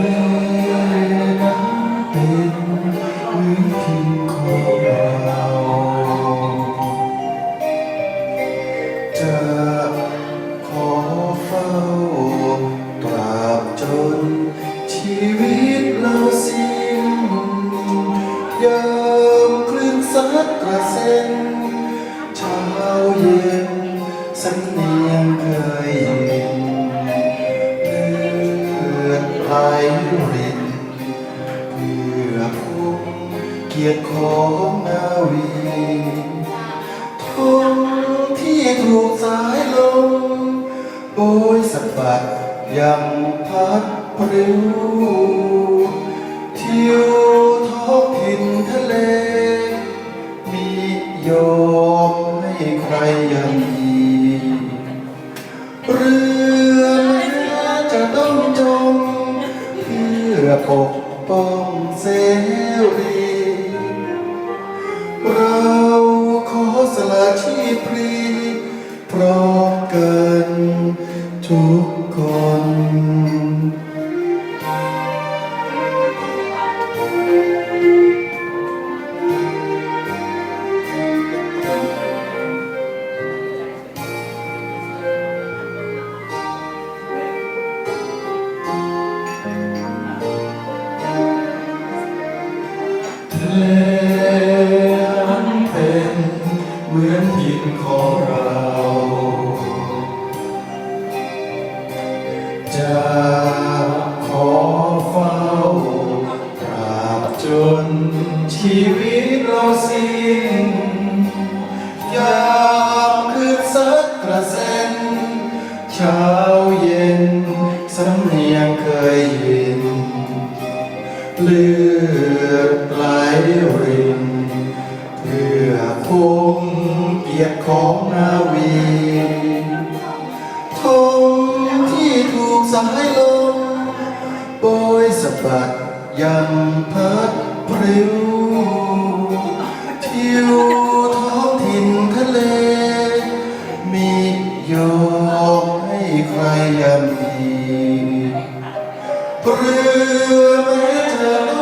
เลนั้นเป็นพื้นที่ขอเราจะขอเฝ้าตราบจนชีวิตเราสิ้นยามคลื่นซัดกระเซ็นเช้าเย็นสำเนียงเคย พื่อคุ้มเกียรติของนาวีทงที่ถูกสายลมโบยสะบัดยังพัดปลิวทิวท้องถิ่นทะเล มียอมให้ใครยันยีเรือแม้จะต้องจมเพื่อปก ป้องเสรีเราขอสละชีพพรีพร้อมกันทุกคน ของเราจะขอเฝ้าตราบจนชีวิตเราสิ้นยามคืนสักกระเซ็นเช้าเย็นสำเนียงเคยยินเลือดไหลริน ของนาวีธงที่ถูกสายลมโบยสะบัดยังพัดปลิวทิวท้องถิ่นทะเล มียอมให้ใครยำยีเรือแม้เธอ